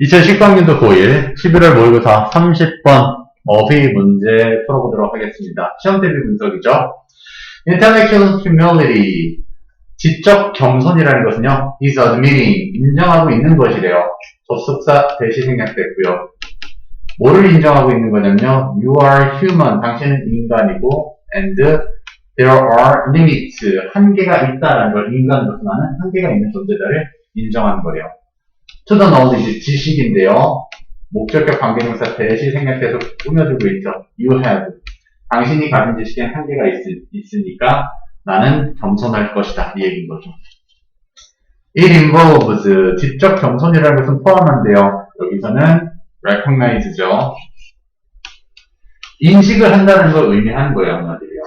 2019학년도 고1 11월 모의고사 30번 어휘 문제 풀어보도록 하겠습니다. 시험 대비 분석이죠. Intellectual humility 지적 겸손이라는 것은요 is admitting 인정하고 있는 것이래요. 접속사 대시 생략됐고요. 뭐를 인정하고 있는 거냐면요 you are human 당신은 인간이고 and there are limits 한계가 있다라는 걸 인간으로서 나는 한계가 있는 존재다를 인정하는 거래요. To the knowledge 지식인데요. 목적격 관계동사 대시 생략해서 꾸며주고 있죠. You have. 당신이 가진 지식에 한계가 있, 있으니까 나는 겸손할 것이다. 이 얘기인 거죠. It involves 지적 겸손이라는 것은 포함한데요. 여기서는 recognize죠. 인식을 한다는 걸 의미하는 거예요, 한마디로요.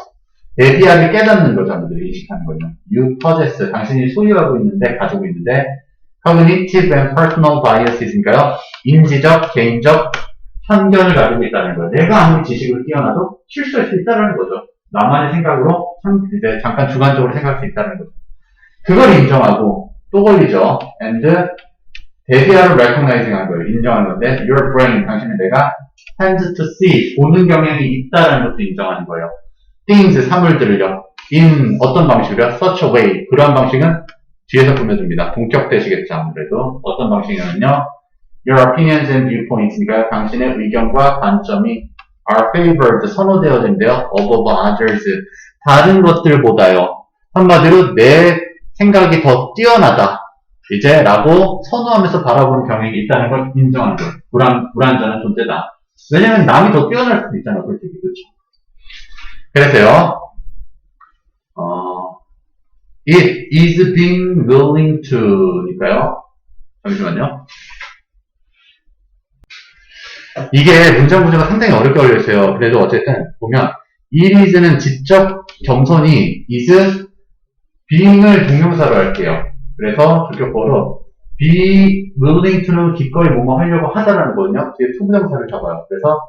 대비하게 깨닫는 거죠, 한마디로 인식하는 거죠. You possess, 당신이 소유하고 있는데, 가지고 있는데, cognitive and personal biases인가요? 인지적, 개인적 편견을 가지고 있다는 거예요. 내가 아무리 지식을 뛰어나도 실수할 수 있다는 거죠. 나만의 생각으로 참 이제 잠깐 주관적으로 생각할 수 있다는 거죠. 그걸 인정하고 또 걸리죠. and 대비하로 recognizing 한 거예요. 인정하는 건데 your brain, 당신의 뇌가 tends to see, 보는 경향이 있다는 것도 인정하는 거예요. things, 사물들을요. in 어떤 방식으로요? such a way. 그러한 방식은 뒤에서 꾸며줍니다. 동격되시겠죠, 아무래도. 어떤 방식이냐면요. Your opinions and viewpoints니까 당신의 의견과 관점이 are favored, 선호되어진대요. above others. 다른 것들보다요. 한마디로 내 생각이 더 뛰어나다. 이제 라고 선호하면서 바라보는 경향이 있다는 걸 인정하는 거예요. 불안, 불안전한 존재다. 왜냐면 남이 더 뛰어날 수도 있잖아, 솔직히. 그렇죠? 그래서요. 어, It is being willing to,니까요. 잠시만요. 이게 문장 구조가 상당히 어렵게 걸려있어요. 그래도 어쨌든 보면 it is는 지적 겸손이 is being을 동명사로 할게요. 그래서 주격보로 be willing to는 기꺼이 뭐뭐 하려고 하다라는 거거든요. 뒤에 투부정사를 잡아요. 그래서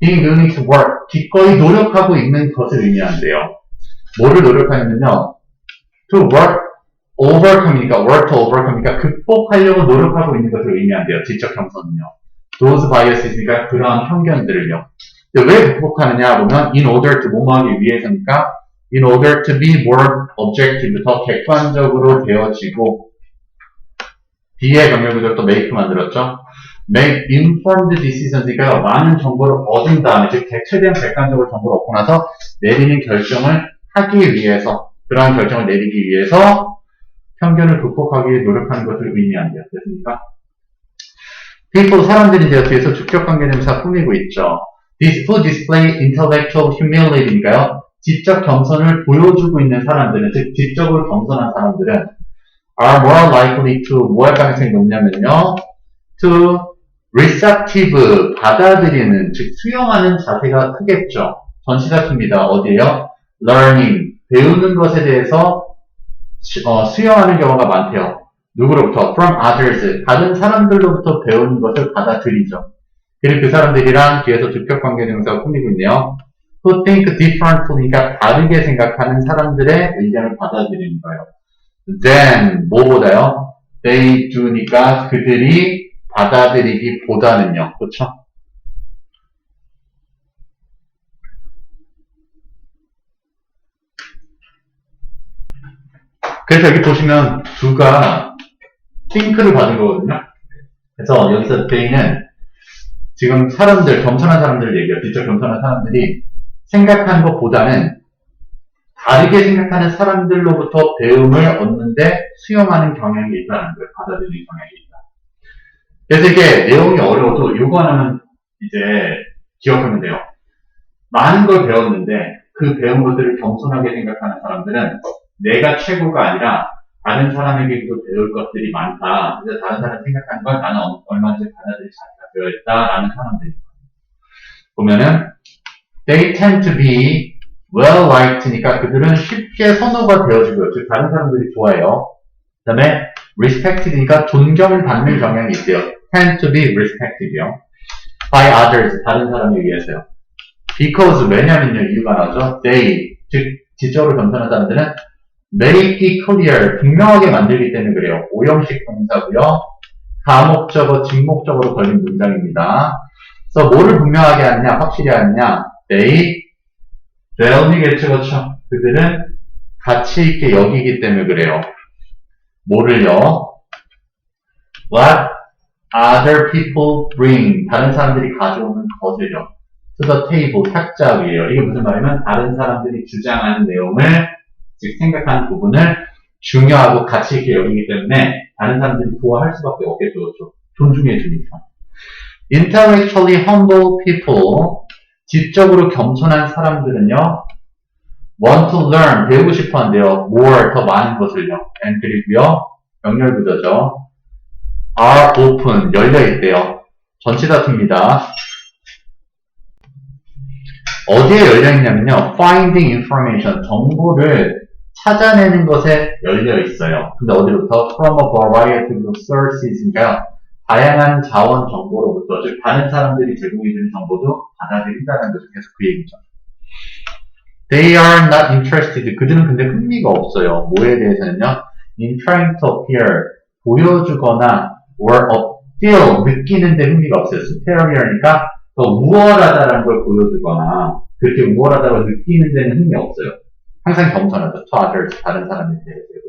being willing to work 기꺼이 노력하고 있는 것을 의미하는데요. 뭐를 노력하냐면요. To work overcome이니까 work to overcome이니까 극복하려고 노력하고 있는 것을 의미한대요. 지적 겸손은요. those biases니까 그러한 편견들을요. 왜 극복하느냐 보면 in order to 뭐뭐하기 위해서니까 in order to be more objective 더 객관적으로 되어지고 B의 병렬구조 또 make 만들었죠. make informed decisions 이니까 많은 정보를 얻은 다음에 즉 최대한 객관적으로 정보를 얻고 나서 내리는 결정을 하기 위해서 그러한 결정을 내리기 위해서 편견을 극복하기 위해 노력하는 것을 의미한대요. 됐습니까? people 사람들이 되어 뒤에서 주격관계대명사 꾸미고 있죠. This who display intellectual humility니까요. 지적 겸손을 보여주고 있는 사람들은 즉 지적으로 겸손한 사람들은 are more likely to 뭐할 가능성이 높냐면요. to receptive 받아들이는 즉 수용하는 자세가 크겠죠. 전시사입니다. 어디에요? learning 배우는 것에 대해서 어, 수용하는 경우가 많대요. 누구로부터? from others. 다른 사람들로부터 배우는 것을 받아들이죠. 그리고 그 사람들이랑 뒤에서 주격 관계대명사가 꾸미고 있네요. who think differently니까 다르게 생각하는 사람들의 의견을 받아들이는 거예요. then, 뭐보다요? they do니까 그들이 받아들이기보다는요. 그쵸? 그래서 여기 보시면 두가 핑크를 받은 거거든요. 그래서 여기서 they는 지금 사람들, 겸손한 사람들을 얘기해요. 진짜 겸손한 사람들이 생각하는 것보다는 다르게 생각하는 사람들로부터 배움을 얻는데 수용하는 경향이 있다는 거예요. 받아들이는 경향이 있다. 그래서 이게 내용이 어려워도 요거 하나는 이제 기억하면 돼요. 많은 걸 배웠는데 그 배운 것들을 겸손하게 생각하는 사람들은 내가 최고가 아니라 다른 사람에게도 배울 것들이 많다. 그래서 다른 사람이 생각하는 건 나는 얼마든지 받아들일 자세가 되어 있다라는 사람들이 보면은 they tend to be well liked니까 그들은 쉽게 선호가 되어지고요. 즉 다른 사람들이 좋아해요. 그 다음에 respected니까 존경을 받는 경향이 있대요. tend to be respected요. by others 다른 사람에 의해서요. because 왜냐면요 이유가 나죠. they 즉 지적으로 겸손한 사람들은 make clear, 분명하게 만들기 때문에 그래요. 오형식 동사고요. 가목적어, 직목적으로 걸린 문장입니다. 그래서 뭐를 분명하게 하느냐, 확실히 하느냐, they value겠죠, 그렇죠? 그들은 가치 있게 여기기 때문에 그래요. 뭐를요? What other people bring 다른 사람들이 가져오는 것을요. to the table 탁자 위에요. 이게 무슨 말이냐면 다른 사람들이 주장하는 내용을 즉 생각하는 부분을 중요하고 가치 있게 여기기 때문에 다른 사람들이 좋아할 수밖에 없겠죠. 그렇죠? 존중해 주니까. intellectually humble people 지적으로 겸손한 사람들은요. want to learn 배우고 싶어 한대요. more 더 많은 것을요. and 그리고요. 명렬 구조죠. are open 열려 있대요. 전치 다투입니다. 어디에 열려 있냐면요. finding information 정보를 찾아내는 것에 열려 있어요. 근데 어디로부터? from a variety of sources인가요? 다양한 자원 정보로부터 즉 다른 사람들이 제공해 주는 정보도 받아들인다는 것을 계속 그 얘기죠. They are not interested. 그들은 근데 흥미가 없어요. 뭐에 대해서는요? In trying to appear 보여주거나 or feel 느끼는데 흥미가 없어요. superior니까 더 우월하다라는 걸 보여주거나 그렇게 우월하다고 느끼는 데는 흥미 없어요. 항상 겸손하죠. to others 다른 사람에 대해서.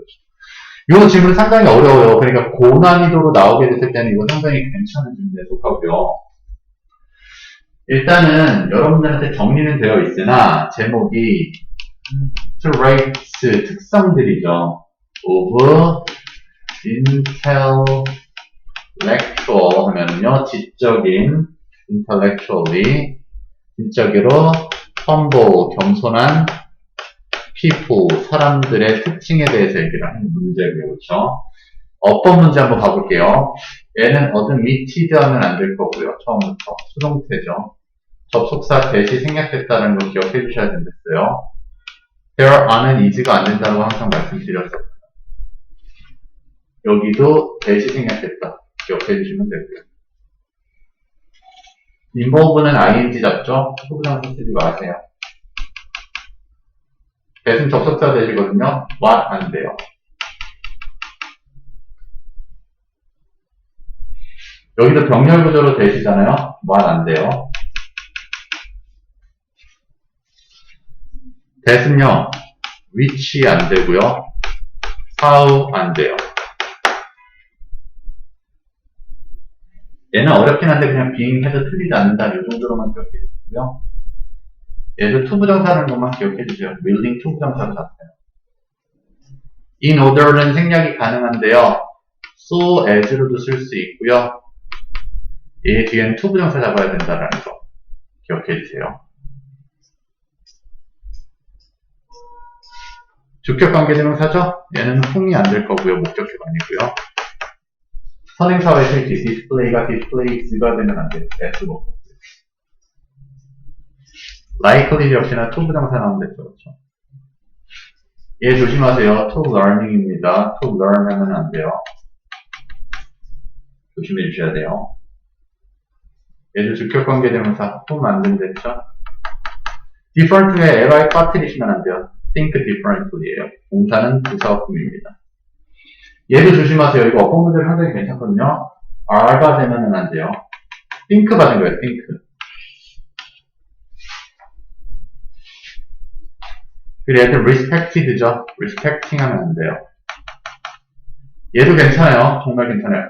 이 질문 상당히 어려워요. 그러니까 고난이도로 나오게 됐을 때는 이거 상당히 괜찮은 질문에 속하고요. 일단은 여러분들한테 정리는 되어 있으나 제목이 traits 특성들이죠. of intellectual 하면은요 지적인 intellectually 지적으로 humble 겸손한 people 사람들의 특징에 대해서 얘기를 하는 문제고요. 그렇죠? 어법 문제 한번 봐볼게요. 얘는 어든 미티드 하면 안 될 거고요. 처음부터 수동태죠. 접속사 대시 생략했다는 걸 기억해 주셔야 된댔어요. there are는 is가 안 된다고 항상 말씀드렸었고요. 여기도 대시 생략했다. 기억해 주시면 되고요. involve는 ing 잡죠? 후부장사 쓰지 마세요. 대신 접속사 대시거든요. what 안 돼요. 여기도 병렬 구조로 대시잖아요. what 안 돼요. 대신요. which 안 되고요. how 안 돼요. 얘는 어렵긴 한데 그냥 being 해도 틀리지 않는다. 이 정도로만 기억해 주시고요. 얘도 투부정사라는 것만 기억해 주세요. willing 투부정사로 잡혀요. in order는 생략이 가능한데요. so as로도 쓸 수 있고요. 얘 뒤에는 투부정사 잡아야 된다라는 거 기억해 주세요. 주격 관계대명사죠? 얘는 흥이 안 될 거고요. 목적격 아니고요. 선행사회 실기 디스플레이가 디스플레이스가 되면 안 돼요. S likely 역시나 to 부정사 나오면 됐죠. 그렇죠? 얘 조심하세요. to learning입니다. to learn 하면 안 돼요. 조심해 주셔야 돼요. 주격 관계 대명사 to 만든댔죠. different에 li 빠뜨리시면 안 돼요. think differently예요. 동사는 부사어품입니다. 얘도 조심하세요. 이거 어법 문제를 상당히 괜찮거든요. R가 되면은 안 돼요. think 받은 거예요. think. 그리고 얘도 respected죠. respecting 하면 안 돼요. 얘도 괜찮아요. 정말 괜찮아요.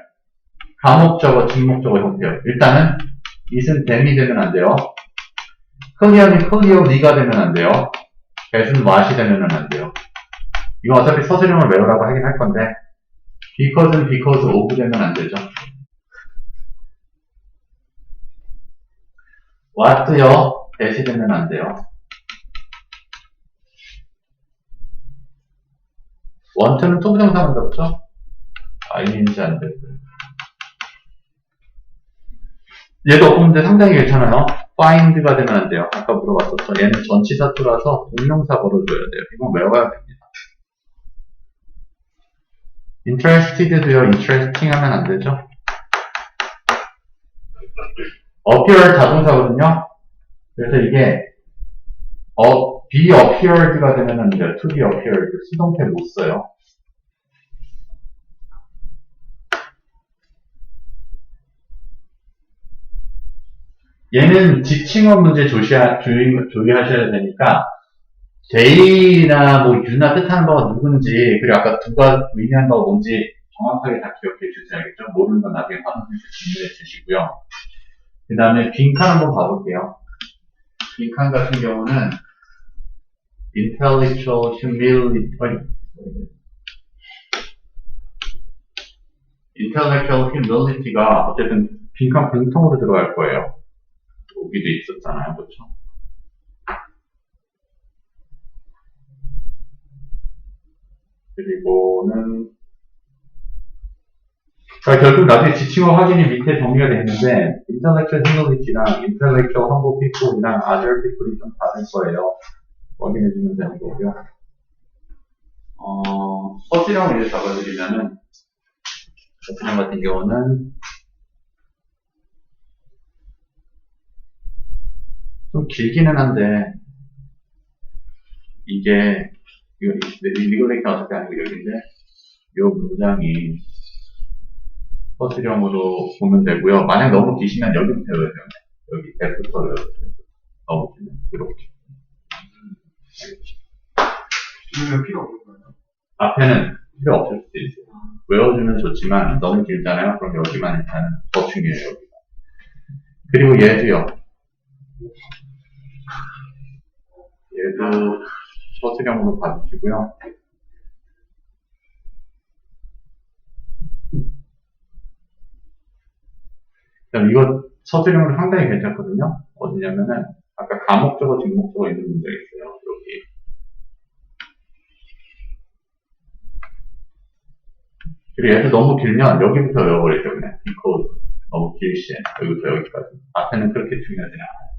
가목적어, 직목적어 형태요. 일단은 it은 them이 되면 안 돼요. clear는 clearly가 되면 안 돼요. get은 what이 되면 안 돼요. 이거 어차피 서술형을 외우라고 하긴 할 건데 because는 because of 되면 안 되죠. what요 대시 되면 안 돼요. 토부정사만 잡죠? ing 안 되고요. 얘도 어법문제 상당히 괜찮아요. find가 되면 안 돼요. 아까 물어봤었죠. 얘는 전치사 투라서 동명사 걸어줘야 돼요. 이건 외워야 됩니다. interested도요. interesting 하면 안 되죠. appear 자동사거든요. 그래서 이게 어, be appeared가 되면은 돼요. to be appeared. 수동태 못 써요. 얘는 지칭어 문제 조시하, 조의, 조의하셔야 되니까 데이나 뭐 유나 뜻하는 바가 누군지 그리고 아까 누가 의미한 바가 뭔지 정확하게 다 기억해 주셔야겠죠. 모르는 건 나중에 반드시 질문해 주시고요. 그 다음에 빈칸 한번 봐볼게요. 빈칸 같은 경우는 intellectual humility 아니, intellectual humility가 어쨌든 빈칸 공통으로 들어갈 거예요. 여기도 있었잖아요. 그렇죠? 그리고는 자, 결국 나중에 지칭어 확인이 밑에 정리가 되는데 intellectual humility랑 intellectual humble people이랑 other people이 좀 다를 거예요. 확인해주면 되는 거고요. 어, 서술형을 이제 잡아드리면은 서술형 같은 경우는 좀 길기는 한데 이게 이거 리그레이션 어차피 아니고 여기인데 이 문장이 서술형으로 보면 되고요. 만약 너무 기시면 여기부터 외워야 돼요. 여기 대부터 외워야 돼요. 너무 기면 이렇게. 이러면 필요 없는 거예요. 앞에는 필요 없을 수도 있어요. 외워주면 좋지만 너무 길잖아요. 그럼 여기만 일단 더 중요해요. 그리고 얘도요. 얘도 서술형으로 봐주시고요. 이거 서술형으로 상당히 괜찮거든요. 어디냐면은 아까 가목적어, 직목적어 있는 문제가 있어요. 여기. 그리고 얘도 너무 길면 여기부터 외워버리죠 그냥 because 너무 길시 여기부터 여기까지. 앞에는 그렇게 중요하진 않아요